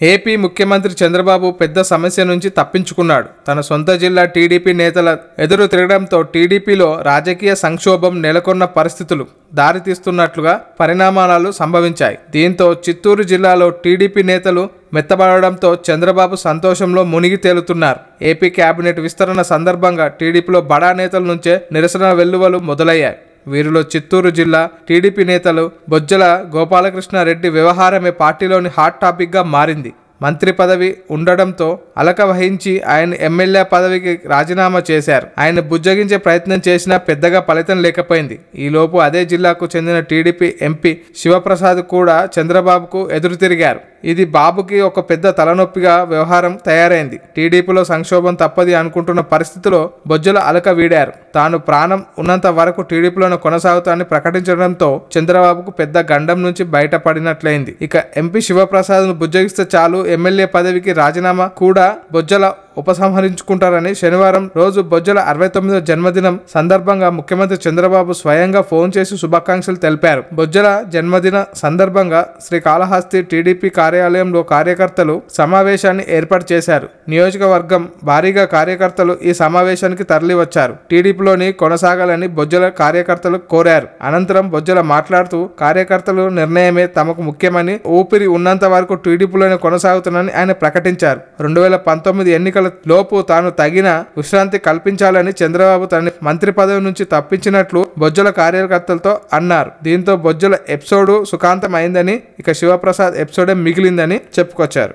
AP ముఖ్యమంత్రి చంద్రబాబు పెద్ద సమస్య నుంచి తప్పించుకున్నాడు. తన సొంత జిల్లా టీడీపీ నేతల ఎదురు తిరగడంతో టీడీపీలో రాజకీయ సంక్షోభం నెలకొన్న పరిస్థితులు దారితీస్తున్నట్లుగా పరిణామాలు సంభవించాయి. దీంతో చిత్తూరు జిల్లాలో టీడీపీ నేతలు మెత్తబడడంతో చంద్రబాబు సంతోషంలో మునిగి తేలుతున్నారు. ఏపీ కేబినెట్ విస్తరణ సందర్భంగా టీడీపీలో బడా నేతల నుంచే నిరసన వెల్లువలు మొదలయ్యాయి. వీరిలో చిత్తూరు జిల్లా టీడీపీ నేతలు బొజ్జల గోపాలకృష్ణారెడ్డి వ్యవహారమే పార్టీలోని హాట్ టాపిక్గా మారింది. మంత్రి పదవి ఉండడంతో అలక వహించి ఆయన ఎమ్మెల్యే పదవికి రాజీనామా చేశారు. ఆయన బుజ్జగించే ప్రయత్నం చేసినా పెద్దగా ఫలితం లేకపోయింది. ఈలోపు అదే జిల్లాకు చెందిన టీడీపీ ఎంపీ శివప్రసాద్ కూడా చంద్రబాబుకు ఎదురు తిరిగారు. ఇది బాబుకి ఒక పెద్ద తలనొప్పిగా వ్యవహారం తయారైంది. టీడీపీలో సంక్షోభం తప్పది అనుకుంటున్న పరిస్థితిలో బొజ్జల అలక వీడారు. తాను ప్రాణం ఉన్నంత వరకు టీడీపీలోనే కొనసాగుతానని ప్రకటించడంతో చంద్రబాబుకు పెద్ద గండం నుంచి బయటపడినట్లయింది. ఇక ఎంపీ శివప్రసాద్ను బుజ్జగిస్తే చాలు ఎమ్మెల్యే పదవికి రాజీనామా కూడా బొజ్జల ఉపసంహరించుకుంటారని శనివారం రోజు బొజ్జల అరవై తొమ్మిదో జన్మదినం సందర్భంగా ముఖ్యమంత్రి చంద్రబాబు స్వయంగా ఫోన్ చేసి శుభాకాంక్షలు తెలిపారు. బొజ్జల జన్మదిన సందర్భంగా శ్రీకాళహస్తి టీడీపీ కార్యాలయంలో కార్యకర్తలు సమావేశాన్ని ఏర్పాటు చేశారు. నియోజకవర్గం భారీగా కార్యకర్తలు ఈ సమావేశానికి తరలివచ్చారు. టీడీపీలోని కొనసాగాలని బొజ్జల కార్యకర్తలు కోరారు. అనంతరం బొజ్జల మాట్లాడుతూ కార్యకర్తలు నిర్ణయమే తమకు ముఖ్యమని ఊపిరి ఉన్నంత వరకు టీడీపీలోనే కొనసాగుతున్నానని ఆయన ప్రకటించారు. రెండు వేల పంతొమ్మిది ఎన్నికల లోపు తాను తగిన విశ్రాంతి కల్పించాలని చంద్రబాబు తన మంత్రి పదవి నుంచి తప్పించినట్లు బొజ్జల కార్యకర్తలతో అన్నారు. దీంతో బొజ్జల ఎపిసోడ్ సుఖాంతం అయిందని ఇక శివప్రసాద్ ఎపిసోడే మిగిలిందని చెప్పుకొచ్చారు.